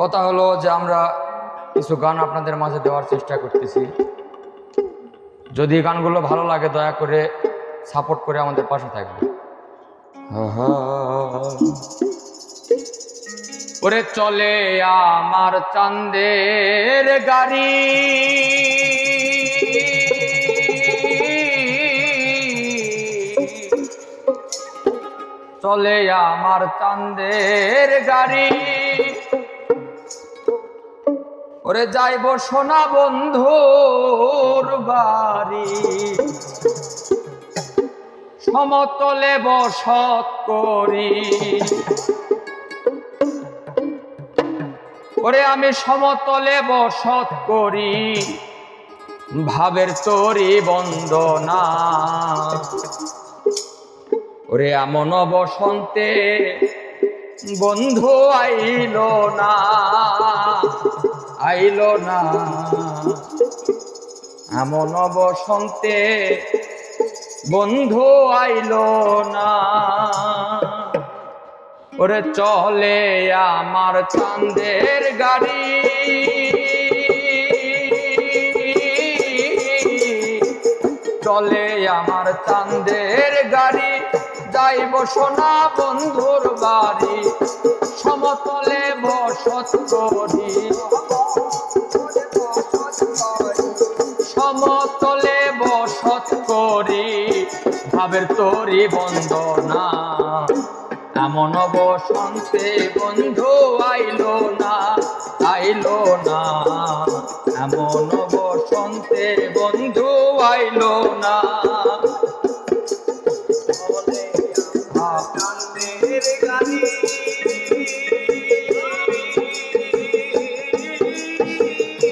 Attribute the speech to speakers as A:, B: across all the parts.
A: কথা হলো যে আমরা কিছু গান আপনাদের মাঝে দেওয়ার চেষ্টা করতেছি। যদি গানগুলো ভালো লাগে দয়া করে সাপোর্ট করে আমাদের পাশে থাকবে ওরে চলে আমার চান্দের গাড়ি। চলে আমার চান্দের গাড়ি। ওরে যাইব সোনা বন্ধুর বাড়ি। সমতলে বসত করি। ওরে আমি সমতলে বসত করি। ভাবের তরি বন্দনা। ওরে এমন বসন্তে বন্ধু আইল না। আইল না। এমন বসন্তে বন্ধু আইল না। ওরে চলে আমার চাঁদের গাড়ি। চলে আমার চাঁদের গাড়ি। যাইব সোনা বন্ধুর বাড়ি। সমতলে বসত করি। সমতলে বসত করি, ভাবের তরি বন্দনা। এমন বসন্তে বন্ধু আইলো না আইলো না। এমন বসন্তে বন্ধু আইলো না।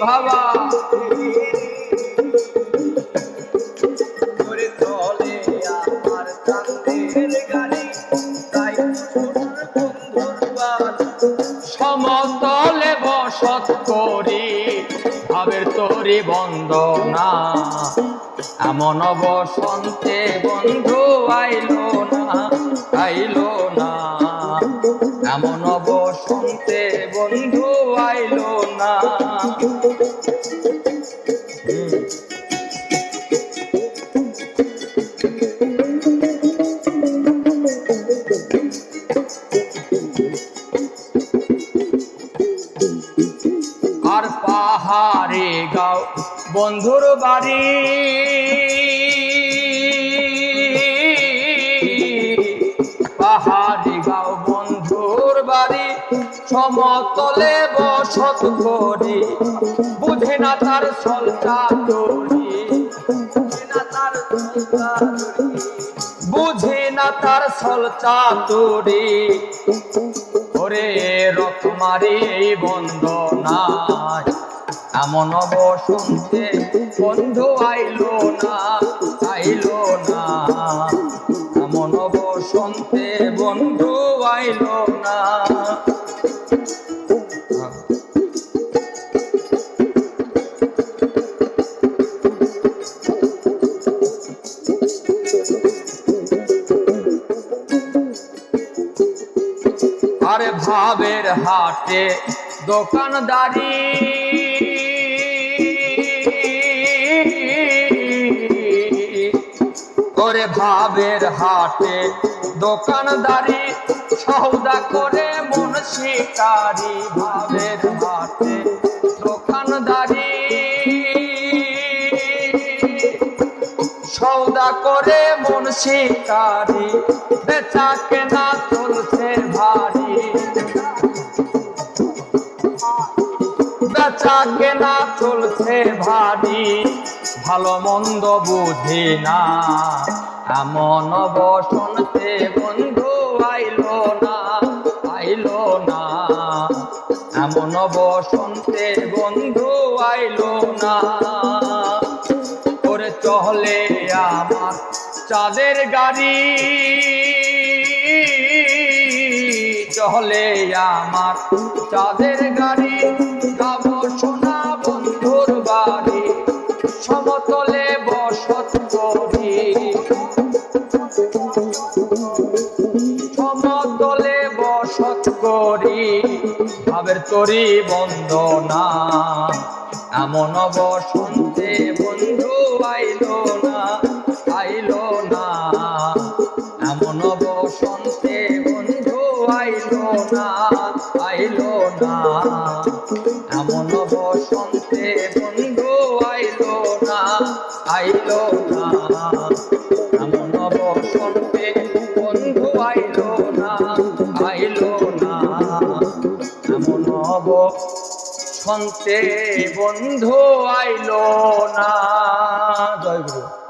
A: বাবা বসত করি, ভাবের তোরে বন্দনা এমন বসন্তে বন্ধু আইলো না আইলো না। এমন বসন্তে বন্ধু আইলো না। পাহাড়ে গাও, বন্ধুর বাড়ি। পাহাড়ে গাও, বন্ধুর বাড়ি। সমতলে বসত করি বুঝে না তার সলটা তরি। বুঝে না তার সলচা তরি। ওরে রকমারি বন্ধ নাই এমন বসন্তে বন্ধু আইলো না আইলো না। এমন বসন্তে বন্ধু আইলো না। আরে ভাবের হাটে দোকানদারি করে ভাবের হাটে। দোকানদারি সৌদা করে মন শিকারি ভাবের হাটে। দোকানদারি সৌদা করে মন শিকারি, বেচা কেনা চলছে ভারী। বেচা কেনা চলছে ভারী। ভালো মন্দ বুঝি না। এমন বসন্তে বন্ধু আইলো না আইলো না। এমন বসন্তে বন্ধু আইলো না। করে চলে আমার চাঁদের গাড়ি, চলে আমার চাঁদের গাড়ি। তরি বন্দনা। এমন বসন্তে বন্ধু আইলো না আইলো না। এমন বসন্তে বন্ধু আইলো না আইলো না। এমন বসন্তে বন্ধু আইলো না আইলো না। বসন্তে বন্ধু আইলো না। জয় গুরু।